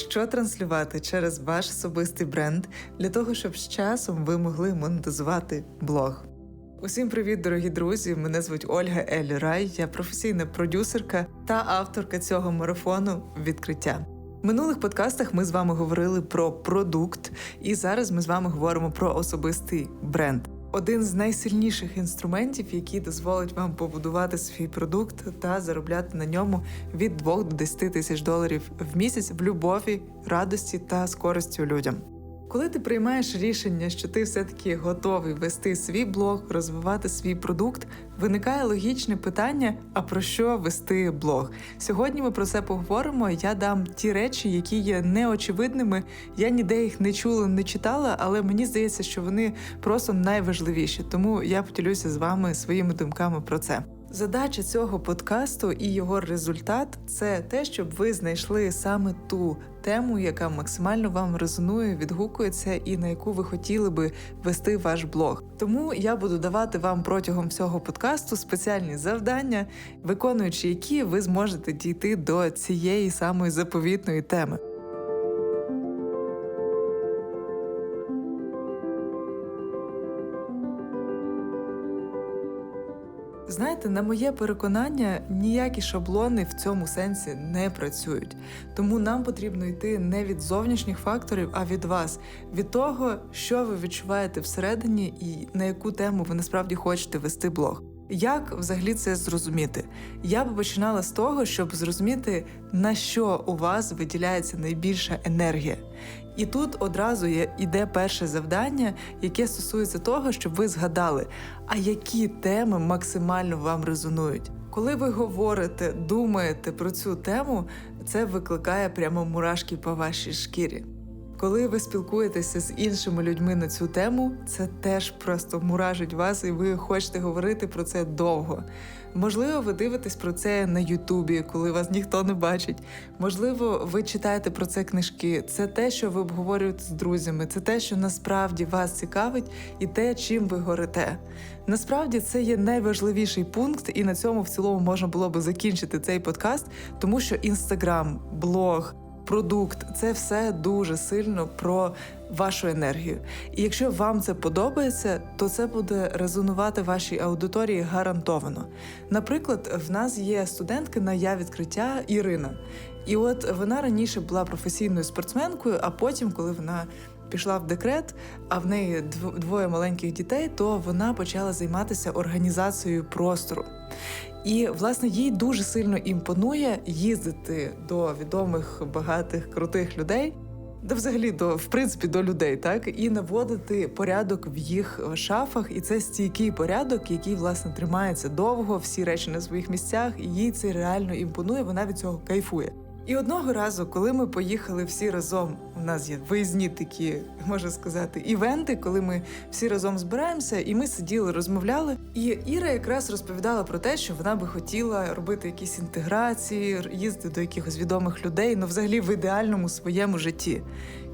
що транслювати через ваш особистий бренд для того, щоб з часом ви могли монетизувати блог. Усім привіт, дорогі друзі! Мене звуть Ольга Ель Рай, я професійна продюсерка та авторка цього марафону відкриття. В минулих подкастах ми з вами говорили про продукт, і зараз ми з вами говоримо про особистий бренд. Один з найсильніших інструментів, який дозволить вам побудувати свій продукт та заробляти на ньому від 2 до 10 тисяч доларів в місяць в любові, радості та з людям. Коли ти приймаєш рішення, що ти все-таки готовий вести свій блог, розвивати свій продукт, виникає логічне питання: а про що вести блог? Сьогодні ми про це поговоримо. Я дам ті речі, які є неочевидними. Я ніде їх не чула, не читала, але мені здається, що вони просто найважливіші. Тому я поділюся з вами своїми думками про це. Задача цього подкасту і його результат це те, щоб ви знайшли саме ту тему, яка максимально вам резонує, відгукується і на яку ви хотіли би вести ваш блог. Тому я буду давати вам протягом всього подкасту спеціальні завдання, виконуючи які ви зможете дійти до цієї самої заповітної теми. Знаєте, на моє переконання, ніякі шаблони в цьому сенсі не працюють. Тому нам потрібно йти не від зовнішніх факторів, а від вас, від того, що ви відчуваєте всередині і на яку тему ви насправді хочете вести блог. Як взагалі це зрозуміти? Я би починала з того, щоб зрозуміти, на що у вас виділяється найбільша енергія. І тут одразу є іде перше завдання, яке стосується того, щоб ви згадали, а які теми максимально вам резонують. Коли ви говорите, думаєте про цю тему, це викликає прямо мурашки по вашій шкірі. Коли ви спілкуєтеся з іншими людьми на цю тему, це теж просто муражить вас, і ви хочете говорити про це довго. Можливо, ви дивитесь про це на Ютубі, коли вас ніхто не бачить. Можливо, ви читаєте про це книжки. Це те, що ви обговорюєте з друзями, це те, що насправді вас цікавить, і те, чим ви горите. Насправді це є найважливіший пункт, і на цьому в цілому можна було би закінчити цей подкаст, тому що інстаграм, блог продукт це все дуже сильно про вашу енергію. І якщо вам це подобається, то це буде резонувати вашій аудиторії гарантовано. Наприклад, в нас є студентка на я відкриття Ірина, і от вона раніше була професійною спортсменкою, а потім, коли вона Пішла в декрет, а в неї двоє маленьких дітей, то вона почала займатися організацією простору. І власне їй дуже сильно імпонує їздити до відомих багатих крутих людей. Да, взагалі, до в принципі до людей, так і наводити порядок в їх шафах, і це стійкий порядок, який власне тримається довго, всі речі на своїх місцях, і їй це реально імпонує. Вона від цього кайфує. І одного разу, коли ми поїхали всі разом, у нас є виїзні такі, можна сказати, івенти, коли ми всі разом збираємося, і ми сиділи, розмовляли. І Іра якраз розповідала про те, що вона би хотіла робити якісь інтеграції, їздити до якихось відомих людей, ну взагалі в ідеальному своєму житті.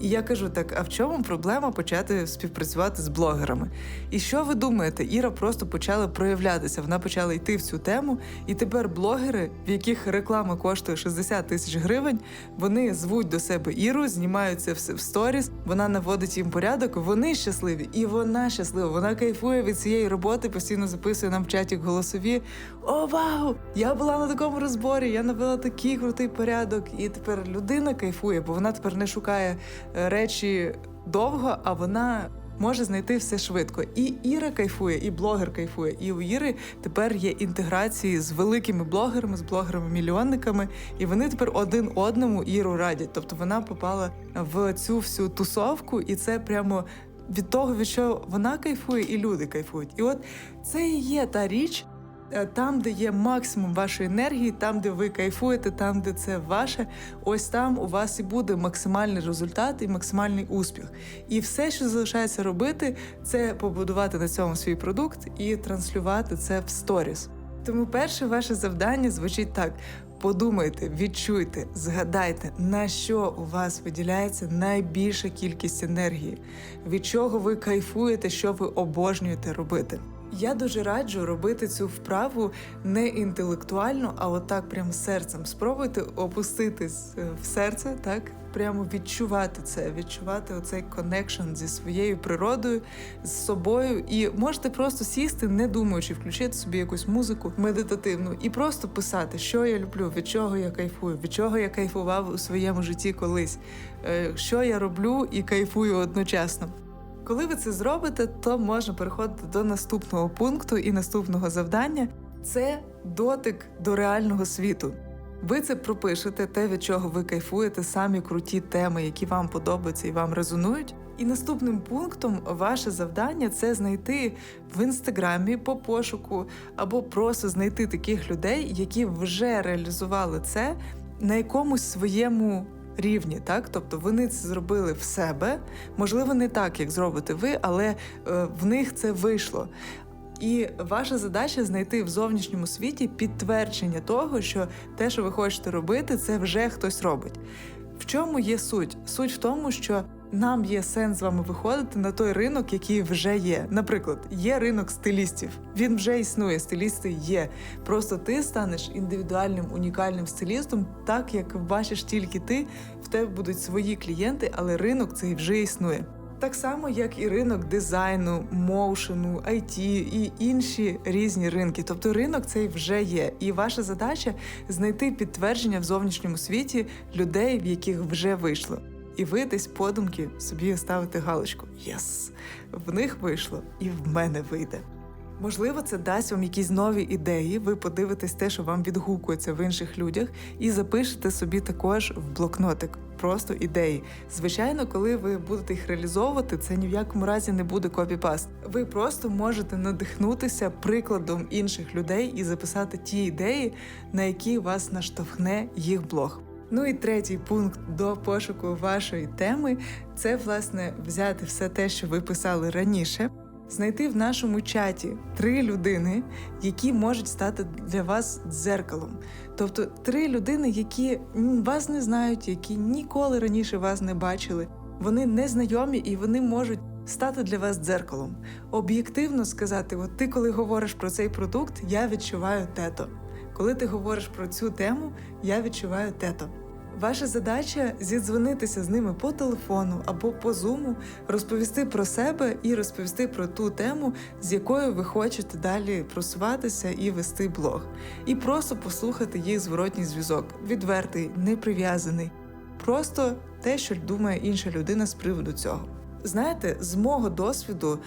І я кажу так: а в чому проблема почати співпрацювати з блогерами? І що ви думаєте? Іра просто почала проявлятися, вона почала йти в цю тему, і тепер блогери, в яких реклама коштує 60 тисяч гривень, вони звуть до себе Іру, знімаються все в сторіс, вона наводить їм порядок, вони щасливі, і вона щаслива. Вона кайфує від цієї роботи, постійно записує нам в чаті голосові. О, вау! Я була на такому розборі, я навела такий крутий порядок, і тепер людина кайфує, бо вона тепер не шукає речі довго, а вона може знайти все швидко. І Іра кайфує, і блогер кайфує. І у Іри тепер є інтеграції з великими блогерами, з блогерами-мільйонниками, і вони тепер один одному Іру радять. Тобто вона попала в цю всю тусовку, і це прямо. Від того, від що вона кайфує, і люди кайфують. І от це і є та річ, там, де є максимум вашої енергії, там, де ви кайфуєте, там, де це ваше, ось там у вас і буде максимальний результат і максимальний успіх. І все, що залишається робити, це побудувати на цьому свій продукт і транслювати це в сторіс. Тому перше ваше завдання звучить так: подумайте, відчуйте, згадайте, на що у вас виділяється найбільша кількість енергії, від чого ви кайфуєте, що ви обожнюєте робити. Я дуже раджу робити цю вправу не інтелектуально, а отак прям серцем. Спробуйте опуститись е, в серце, так прямо відчувати це, відчувати оцей коннекшн зі своєю природою, з собою. І можете просто сісти, не думаючи, включити собі якусь музику медитативну і просто писати, що я люблю, від чого я кайфую, від чого я кайфував у своєму житті колись, е, що я роблю і кайфую одночасно. Коли ви це зробите, то можна переходити до наступного пункту і наступного завдання це дотик до реального світу. Ви це пропишете, те, від чого ви кайфуєте, самі круті теми, які вам подобаються і вам резонують. І наступним пунктом ваше завдання це знайти в інстаграмі по пошуку або просто знайти таких людей, які вже реалізували це на якомусь своєму рівні, так тобто вони це зробили в себе, можливо, не так, як зробите ви, але е, в них це вийшло. І ваша задача знайти в зовнішньому світі підтвердження того, що те, що ви хочете робити, це вже хтось робить. В чому є суть? Суть в тому, що нам є сенс з вами виходити на той ринок, який вже є. Наприклад, є ринок стилістів. Він вже існує, стилісти є. Просто ти станеш індивідуальним унікальним стилістом, так як бачиш тільки ти, в тебе будуть свої клієнти, але ринок цей вже існує. Так само, як і ринок дизайну, моушену, IT і інші різні ринки. Тобто ринок цей вже є. І ваша задача знайти підтвердження в зовнішньому світі людей, в яких вже вийшло. І ви десь подумки собі ставите галочку Єс! В них вийшло, і в мене вийде. Можливо, це дасть вам якісь нові ідеї. Ви подивитесь те, що вам відгукується в інших людях, і запишете собі також в блокнотик. Просто ідеї. Звичайно, коли ви будете їх реалізовувати, це ні в якому разі не буде копіпаст. Ви просто можете надихнутися прикладом інших людей і записати ті ідеї, на які вас наштовхне їх блог. Ну і третій пункт до пошуку вашої теми це власне взяти все те, що ви писали раніше знайти в нашому чаті три людини, які можуть стати для вас дзеркалом. Тобто три людини, які вас не знають, які ніколи раніше вас не бачили. Вони не знайомі і вони можуть стати для вас дзеркалом. Об'єктивно сказати: от ти, коли говориш про цей продукт, я відчуваю тето. Коли ти говориш про цю тему, я відчуваю тето. Ваша задача зідзвонитися з ними по телефону або по зуму, розповісти про себе і розповісти про ту тему, з якою ви хочете далі просуватися і вести блог, і просто послухати їх зворотній зв'язок, відвертий, неприв'язаний, просто те, що думає інша людина з приводу цього. Знаєте, з мого досвіду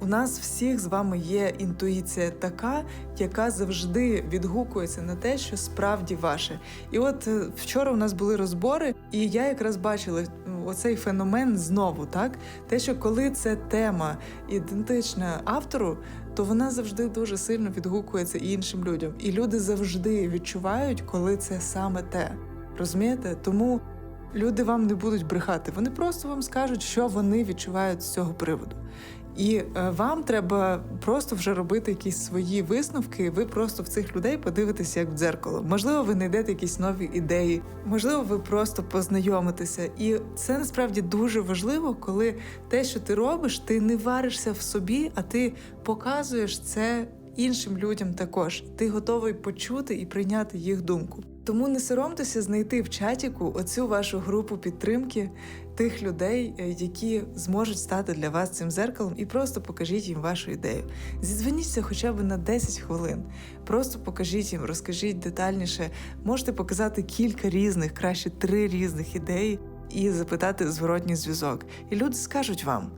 у нас всіх з вами є інтуїція така, яка завжди відгукується на те, що справді ваше. І от е, вчора у нас були розбори, і я якраз бачила оцей феномен знову, так те, що коли це тема ідентична автору, то вона завжди дуже сильно відгукується іншим людям, і люди завжди відчувають, коли це саме те. Розумієте? Тому люди вам не будуть брехати, вони просто вам скажуть, що вони відчувають з цього приводу. І е, вам треба просто вже робити якісь свої висновки. Ви просто в цих людей подивитеся як в дзеркало. Можливо, ви знайдете якісь нові ідеї, можливо, ви просто познайомитеся. І це насправді дуже важливо, коли те, що ти робиш, ти не варишся в собі, а ти показуєш це іншим людям також. Ти готовий почути і прийняти їх думку. Тому не соромтеся знайти в чатіку оцю вашу групу підтримки тих людей, е, які зможуть стати для вас цим зеркалом, і просто покажіть їм вашу ідею. Зідзвоніться хоча б на 10 хвилин. Просто покажіть їм, розкажіть детальніше. Можете показати кілька різних, краще три різних ідеї. І запитати зворотній зв'язок, і люди скажуть вам: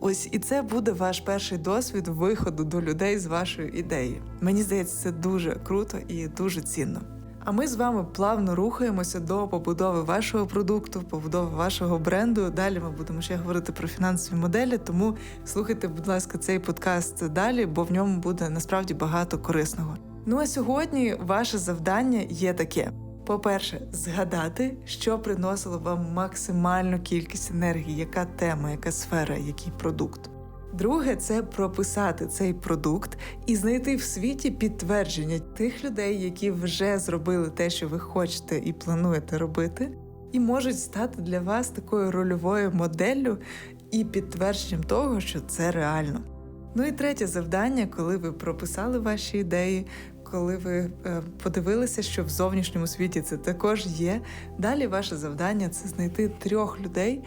ось і це буде ваш перший досвід виходу до людей з вашою ідеєю. Мені здається, це дуже круто і дуже цінно. А ми з вами плавно рухаємося до побудови вашого продукту, побудови вашого бренду. Далі ми будемо ще говорити про фінансові моделі. Тому слухайте, будь ласка, цей подкаст далі, бо в ньому буде насправді багато корисного. Ну а сьогодні ваше завдання є таке: по-перше, згадати, що приносило вам максимальну кількість енергії, яка тема, яка сфера, який продукт. Друге це прописати цей продукт і знайти в світі підтвердження тих людей, які вже зробили те, що ви хочете і плануєте робити, і можуть стати для вас такою рольовою моделлю і підтвердженням того, що це реально. Ну і третє завдання, коли ви прописали ваші ідеї, коли ви е, подивилися, що в зовнішньому світі це також є. Далі ваше завдання це знайти трьох людей.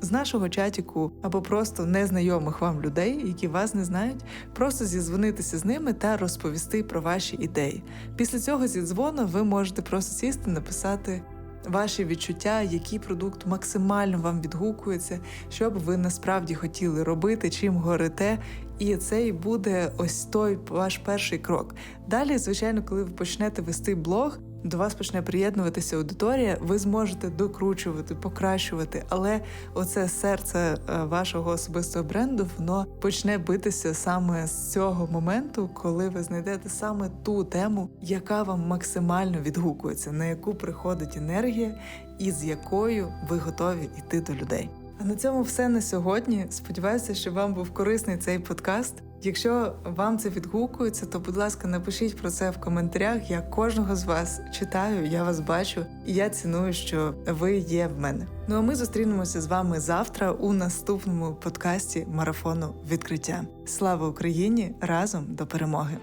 З нашого чатіку або просто незнайомих вам людей, які вас не знають, просто зізвонитися з ними та розповісти про ваші ідеї. Після цього зідзвону ви можете просто сісти, написати ваші відчуття, який продукт максимально вам відгукується, що б ви насправді хотіли робити, чим горите. І це і буде ось той ваш перший крок. Далі, звичайно, коли ви почнете вести блог, до вас почне приєднуватися аудиторія, ви зможете докручувати, покращувати, але оце серце е, вашого особистого бренду воно почне битися саме з цього моменту, коли ви знайдете саме ту тему, яка вам максимально відгукується, на яку приходить енергія, і з якою ви готові йти до людей. А на цьому все на сьогодні. Сподіваюся, що вам був корисний цей подкаст. Якщо вам це відгукується, то будь ласка, напишіть про це в коментарях. Я кожного з вас читаю, я вас бачу, і я ціную, що ви є в мене. Ну а ми зустрінемося з вами завтра у наступному подкасті марафону відкриття. Слава Україні! Разом до перемоги!